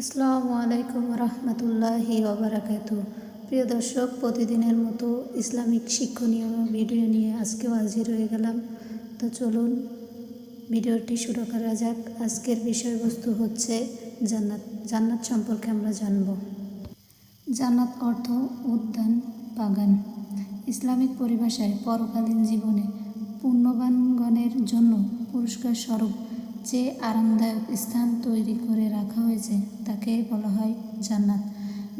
আসসালামু আলাইকুম রহমতুল্লাহি ওবরাকাতু প্রিয় দর্শক, প্রতিদিনের মতো ইসলামিক শিক্ষণীয় ভিডিও নিয়ে আজকেও হাজির হয়ে গেলাম। তো চলুন ভিডিওটি শুরু করা যাক। আজকের বিষয়বস্তু হচ্ছে জান্নাত। জান্নাত সম্পর্কে আমরা জানব। জান্নাত অর্থ উদ্যান, বাগান। ইসলামিক পরিভাষায় পরকালীন জীবনে পুণ্যবানগণের জন্য পুরস্কার স্বরূপ যে আরামদায়ক স্থান তৈরি করে রাখা হয়েছে তাকে বলা হয় জান্নাত।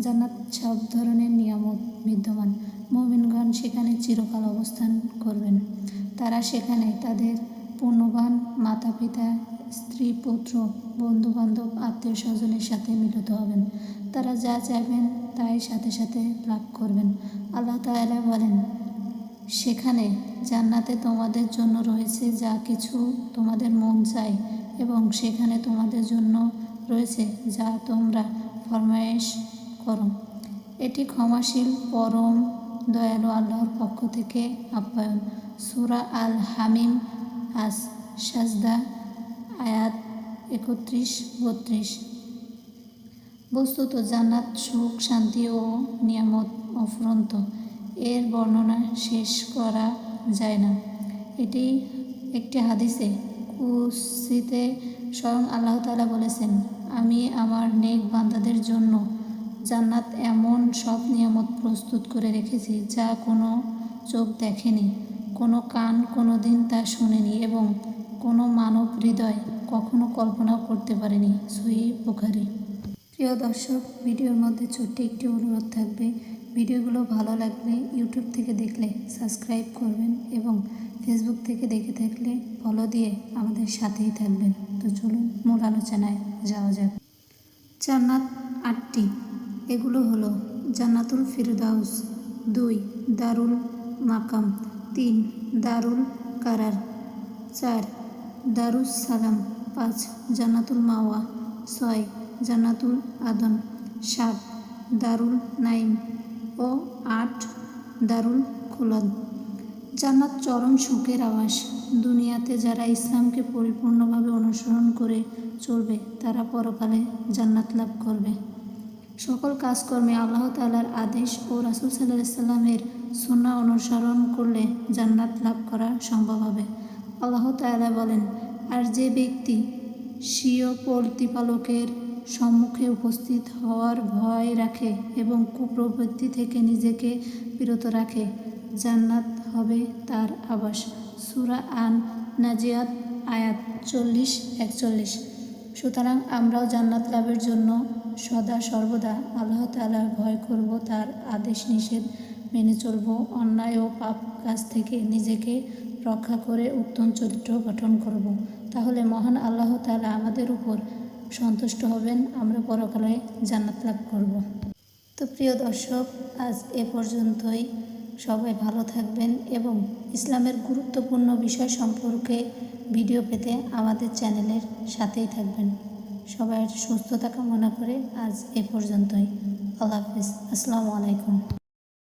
জান্নাত সব ধরনের নিয়ামত বিদ্যমান। মুমিনগণ সেখানে চিরকাল অবস্থান করবেন। তারা সেখানে তাদের পুণ্যবান মাতা পিতা স্ত্রী, পুত্র বন্ধু বান্ধব আত্মীয় স্বজনের সাথে মিলিত হবেন। তারা যা চাইবেন তাই সাথে সাথে লাভ করবেন। আল্লাহ তাআলা বলেন সেখানে জান্নাতে তোমাদের জন্য রয়েছে যা কিছু তোমাদের মন চায় এবং সেখানে তোমাদের জন্য রয়েছে যা তোমরা ফরমায়েশ করো। এটি ক্ষমাশীল, পরম, দয়ালু আল্লাহর পক্ষ থেকে আপ্যায়ন। সুরা আল হামিম আস সাজদা আয়াত একত্রিশ, বত্রিশ। বস্তুত জান্নাত সুখ, শান্তি ও নিয়ামত অফুরন্ত। এর বর্ণনা শেষ করা যায় না। এটি একটি হাদিসে কুসিতে স্বয়ং আল্লাহ তালা বলেছেন, আমি আমার নেক বান্দাদের জন্য জান্নাত এমন সব নিয়ামত প্রস্তুত করে রেখেছি যা কোনো চোখ দেখেনি, কোনো কান কোনো দিন তা শোনেনি এবং কোনো মানব হৃদয় কখনো কল্পনাও করতে পারেনি। সহি বুখারি। প্রিয় দর্শক, ভিডিওর মধ্যে ছোট্ট একটি অনুরোধ থাকবে। ভিডিওগুলো ভালো লাগলে ইউটিউব থেকে দেখলে সাবস্ক্রাইব করবেন এবং ফেসবুক থেকে দেখে থাকলে ফলো দিয়ে আমাদের সাথেই থাকবেন। তো চলুন মূল আলোচনায় যাওয়া যাক। জান্নাত আটটি। এগুলো হলো জান্নাতুল ফিরদাউস, দুই দারুল মাকাম, তিন দারুল কারার, চার দারুস সালাম, পাঁচ জান্নাতুল মাওয়া, ছয় জান্নাতুল আদন, সাত দারুল নাইম ও আট দারুল খুলদ। জান্নাত চরম সুখের আবাস দুনিয়াতে যারা ইসলামকে পরিপূর্ণভাবে অনুসরণ করে চলবে, তারা পরকালে জান্নাত লাভ করবে। সকল কাজকর্মে আল্লাহ তালার আদেশ ও রাসুল সাল্লাহ সাল্লামের সুন্না অনুসরণ করলে জান্নাত লাভ করা সম্ভব হবে। আল্লাহ তালা বলেন, আর যে ব্যক্তি স্বীয় প্রতিপালকের সম্মুখে উপস্থিত হওয়ার ভয় রাখে এবং কুপ্রবৃত্তি থেকে নিজেকে বিরত রাখে। জান্নাত হবে তার আবাস। সুরা আন নাজিয়াত আয়াত চল্লিশ, একচল্লিশ। সুতরাং আমরাও জান্নাত লাভের জন্য সদা সর্বদা আল্লাহ তালার ভয় করব, তার আদেশ নিষেধ মেনে চলব, অন্যায় ও পাপ কাজ থেকে নিজেকে রক্ষা করে উত্তম চরিত্র গঠন করব। তাহলে মহান আল্লাহ তালা আমাদের উপর সন্তুষ্ট হবেন, আমরা পরকালে জান্নাত লাভ করব। তো প্রিয় দর্শক, আজ এ পর্যন্তই। সবাই ভালো থাকবেন এবং ইসলামের গুরুত্বপূর্ণ বিষয় সম্পর্কে ভিডিও পেতে আমাদের চ্যানেলের সাথেই থাকবেন। সবাই সুস্থতা কামনা করে আজ এ পর্যন্তই। আল্লাহ হাফিজ। আসসালামু আলাইকুম।